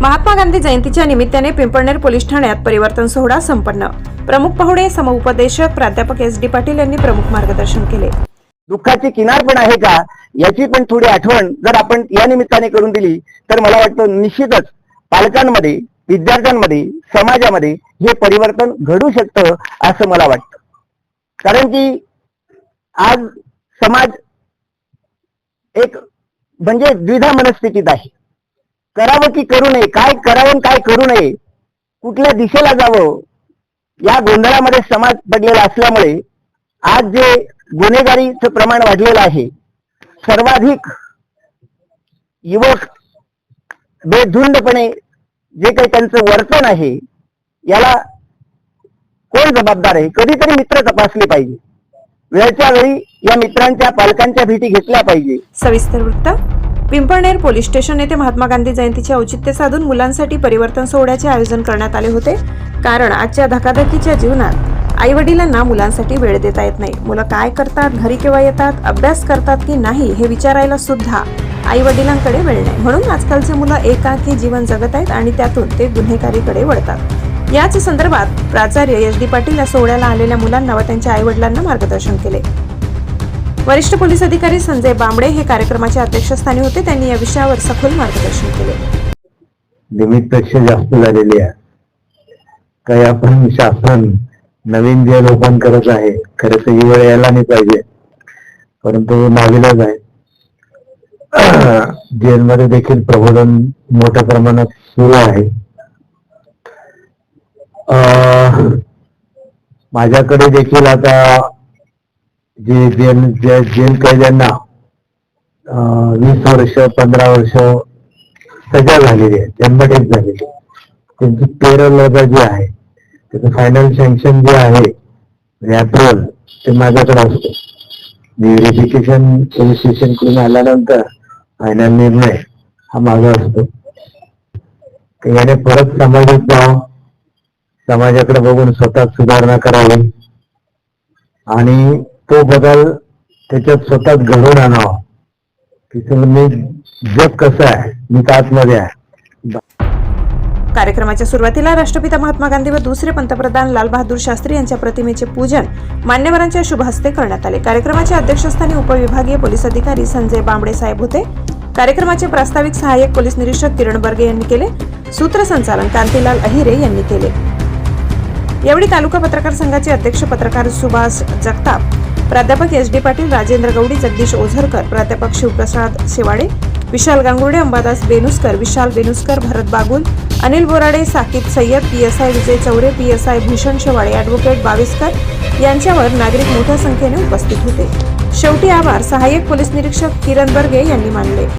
महात्मा गांधी जयंतीच्या निमित्ताने पिंपळनेर पोलीस ठाण्यात परिवर्तन सोहळा संपन्न. प्रमुख पाहुणे समुपदेशक प्राध्यापक एस डी पाटील यांनी प्रमुख मार्गदर्शन केले. दुःखाची किनार पण आहे का? याची पण थोडी आठवण जर आपण या निमित्ताने करून दिली तर मला वाटतं निश्चितच पालकांमध्ये विद्यार्थ्यांमध्ये समाजामध्ये हे परिवर्तन घडू शकतं असं मला वाटतं. कारण की आज समाज एक म्हणजे द्विधा मनस्थितीत आहे. करावं की करू नये? काय करावं काय करू नये? कुठल्या दिशेला जावं? या गोंधळामध्ये समाज पडलेला असल्यामुळे आज जे गुन्हेगारीचं प्रमाण वाढलेलं आहे सर्वाधिक युवक बेधुंदपणे जे काही त्यांचं वर्तन आहे याला कोण जबाबदार आहे? कधीतरी मित्र तपासले पाहिजे. वेळच्या वेळी या मित्रांच्या पालकांच्या भेटी घेतल्या पाहिजे. सविस्तर वृत्त पिंपळनेर पोलीस स्टेशन येथे महात्मा गांधी जयंतीचे औचित्य साधून मुलांसाठी परिवर्तन सोहळ्याचे आयोजन करण्यात आले होते. कारण आजच्या धकाधकीच्या जीवनात आई वडिलांना मुलांसाठी वेळ देता येत नाही. मुलं काय करतात घरी केव्हा येतात अभ्यास करतात की नाही हे विचारायला सुद्धा आई वडिलांकडे वेळ नाही. म्हणून आजकालचे मुलं एकाकी जीवन जगत आहेत आणि त्यातून ते गुन्हेगारीकडे वळतात. याच संदर्भात प्राचार्य एस डी पाटील या सोहळ्याला आलेल्या मुलांना व त्यांच्या आई वडिलांना मार्गदर्शन केले. वरिष्ठ पोलीस अधिकारी संजय बांबडे हे कार्यक्रमाच्या अध्यक्षस्थानी होते. त्यांनी या विषयावर सखोल मार्गदर्शन केले. लिमिटपेक्षा जास्त झालेली आहे. काही आपण शासन नवीन जे रोपण करत आहे खरं तर ही वेळ यायला नाही पाहिजे. परंतु नाविलाज आहे. जेलमध्ये देखील प्रबोधन मोठ्या प्रमाणात सुरू आहे. अं, माझ्याकडे देखील आता जे जेल जे जेल कैद्यांना वीस वर्ष पंधरा वर्ष सजा झालेली आहे जन्मठेप झालेली आहे. त्यांची पेरोल जी आहे त्याचं फायनल सँक्शन जे आहे म्हणजे अप्रुव्हल ते माझ्याकडे असतं. व्हेरिफिकेशन पोलीस स्टेशनकडून आल्यानंतर फायनल निर्णय हा माझा असतो. याने परत समाजात जावं समाजाकडे बघून स्वतः सुधारणा करावी. आणि तो बदल त्याच्यात स्वतःच घडवून आणावा. की मी जग कसं आहे? मी आतमध्ये आहे. कार्यक्रमाच्या सुरुवातीला राष्ट्रपिता महात्मा गांधी व दुसरे पंतप्रधान लालबहादूर शास्त्री यांच्या प्रतिमेचे पूजन मान्यवरांच्या शुभ हस्ते करण्यात आले. कार्यक्रमाच्या अध्यक्षस्थानी उपविभागीय पोलीस अधिकारी संजय बांबडे साहेब होते. कार्यक्रमाचे प्रास्ताविक सहाय्यक पोलीस निरीक्षक किरण बर्गे यांनी केले. सूत्रसंचालन कांतीलाल अहिरे यांनी केले. यावेळी तालुका पत्रकार संघाचे अध्यक्ष पत्रकार सुभाष जगताप प्राध्यापक एस डी पाटील राजेंद्र गौडी जगदीश ओझरकर प्राध्यापक Shivprasad Shewade Vishal Gangurde Ambadas Benuskar Vishal Benuskar Bharat Bagul Anil Borade Saqib Sayyed P S I Vijay Chaure P S I Bhushan Shewale advocate Baviskar यांच्यावर नागरिक मोठ्या संख्येने उपस्थित होते. शेवटी आभार. सहाय्यक पोलीस निरीक्षक किरण बर्गे यांनी मानले.